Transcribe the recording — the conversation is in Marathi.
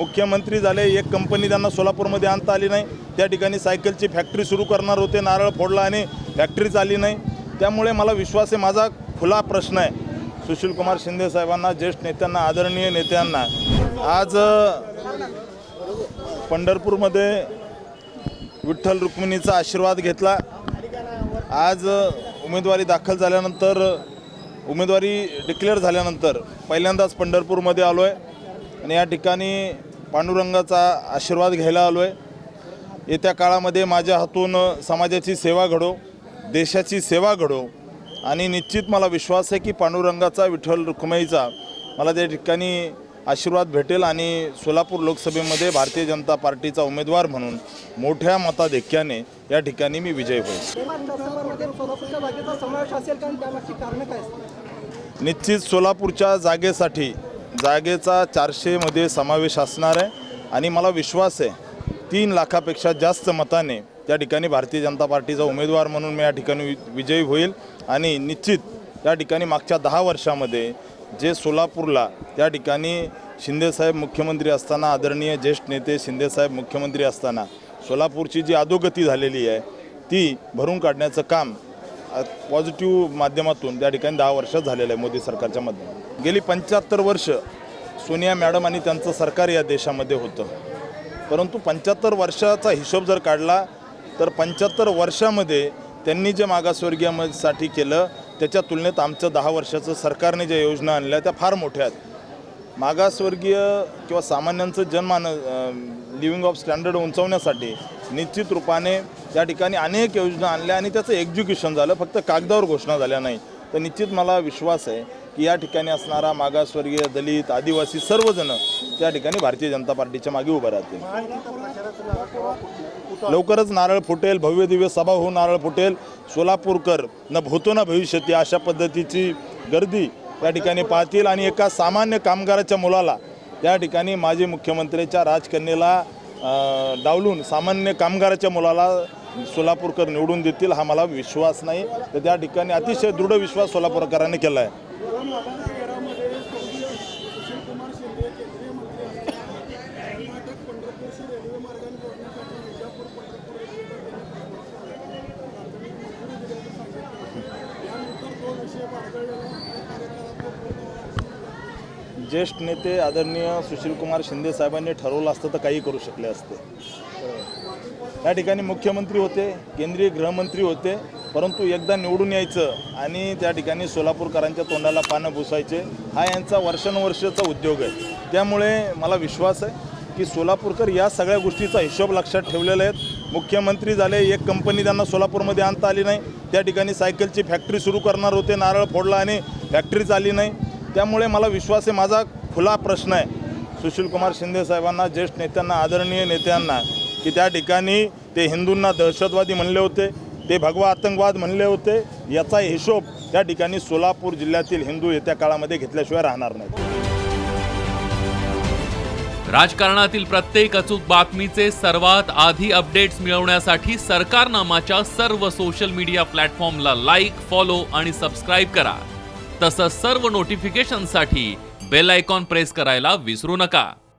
मुख्यमंत्री झाले एक कंपनी त्यांना सोलापूरमध्ये आणता आली नाही. त्या ठिकाणी सायकलची फॅक्टरी सुरू करणार होते नारळ फोडला आणि फॅक्टरी चालली नाही. त्यामुळे मला विश्वास आहे माझा खुला प्रश्न आहे. सुशीलकुमार शिंदे साहेबांना ज्येष्ठ नेत्यांना आदरणीय नेत्यांना आज पंढरपूरमध्ये विठ्ठल रुक्मिणीचा आशीर्वाद घेतला. आज उमेदवारी दाखल झाल्यानंतर उमेदवारी डिक्लेअर झाल्यानंतर पहिल्यांदाच पंढरपूरमध्ये आलो आहे आणि या ठिकाणी पांडुरंगाचा आशीर्वाद घ्यायला आलो आहे येत्या काळामध्ये माझ्या हातून समाजाची सेवा घडो देशाची सेवा घडो. आणि निश्चित मला विश्वास आहे की पांडुरंगाचा विठ्ठल रुक्माईचा मला त्या ठिकाणी आशीर्वाद भेटेल आणि सोलापूर लोकसभेमध्ये भारतीय जनता पार्टीचा उमेदवार म्हणून मोठ्या मताधिक्याने या ठिकाणी मी विजयी होईल. निश्चित सोलापूरच्या जागेसाठी जागेचा चारशेमध्ये समावेश असणार आहे. आणि मला विश्वास आहे तीन लाखापेक्षा जास्त मताने त्या ठिकाणी भारतीय जनता पार्टीचा उमेदवार म्हणून मी या ठिकाणी वि- विजयी होईल. आणि निश्चित या ठिकाणी मागच्या दहा वर्षामध्ये जे सोलापूरला त्या ठिकाणी शिंदेसाहेब मुख्यमंत्री असताना आदरणीय ज्येष्ठ नेते शिंदेसाहेब मुख्यमंत्री असताना सोलापूरची जी अधोगती झालेली आहे ती भरून काढण्याचं काम पॉझिटिव्ह माध्यमातून त्या ठिकाणी दहा वर्षात झालेलं आहे मोदी सरकारच्या माध्यमातून. गेली पंच्याहत्तर वर्ष सोनिया मॅडम आणि त्यांचं सरकार या देशामध्ये होतं. परंतु पंच्याहत्तर वर्षाचा हिशोब जर काढला तर पंच्याहत्तर वर्षामध्ये त्यांनी जे मागासवर्गीयासाठी केलं त्याच्या तुलनेत आमचं दहा वर्षाचं सरकारने ज्या योजना आणल्या त्या फार मोठ्या आहेत. मागासवर्गीय किंवा सामान्यांचं जनमान लिव्हिंग ऑफ स्टँडर्ड उंचवण्यासाठी निश्चित रूपाने या ठिकाणी अनेक योजना आणल्या आणि त्याचं एक्झिक्युशन झालं फक्त कागदावर घोषणा झाल्या नाही. तर निश्चित मला विश्वास आहे की या ठिकाणी असणारा मागासवर्गीय दलित आदिवासी सर्वजण त्या ठिकाणी भारतीय जनता पार्टीच्या मागे उभं राहतील. लवकरच नारळ फुटेल भव्य दिव्य सभा होऊन नारळ फुटेल. सोलापूरकर न भूतो ना भविष्यती अशा पद्धतीची गर्दी या ठिकाणी पाहतील. आणि एका सामान्य कामगाराच्या मुलाला त्या ठिकाणी माजी मुख्यमंत्र्याच्या राजकन्येला डावलून सामान्य कामगाराच्या मुलाला सोलापूरकर निवडून देतील हा मला विश्वास नाही. तर त्या ठिकाणी अतिशय दृढ विश्वास सोलापूरकरांनी केला आहे ज्येष्ठ नेते आदरणीय सुशीलकुमार शिंदे साहेबांनी ठरवलं असतं तर काही करू शकले असते. या ठिकाणी मुख्यमंत्री होते केंद्रीय गृहमंत्री होते. परंतु एकदा निवडून यायचं आणि त्या ठिकाणी सोलापूरकरांच्या तोंडाला पानं पुसायचे हा यांचा वर्षानुवर्षाचा उद्योग आहे. त्यामुळे मला विश्वास आहे की सोलापूरकर या सगळ्या गोष्टीचा हिशोब लक्षात ठेवलेला आहेत. मुख्यमंत्री झाले एक कंपनी त्यांना सोलापूरमध्ये आणता आली नाही. त्या ठिकाणी सायकलची फॅक्टरी सुरू करणार होते नारळ फोडला आणि फॅक्टरीच आली नाही. त्यामुळे मला विश्वास आहे माझा खुला प्रश्न आहे. सुशीलकुमार शिंदे साहेबांना ज्येष्ठ नेत्यांना आदरणीय नेत्यांना की त्या ठिकाणी ते हिंदूंना दहशतवादी म्हणले होते. ते भगवा आतंकवाद म्हणले होते याचा हिशोब त्या ठिकाणी सोलापूर जिल्ह्यातील हिंदू येत्या काळामध्ये घेतल्याशिवाय राहणार नाही राजकारणातील प्रत्येक अचूक बातमीचे सर्वात आधी अपडेट्स मिळवण्यासाठी सरकारनामाच्या सर्व सोशल मीडिया प्लॅटफॉर्मला लाईक फॉलो आणि सबस्क्राईब करा. तसंच सर्व नोटिफिकेशनसाठी बेल आयकॉन प्रेस करायला विसरू नका.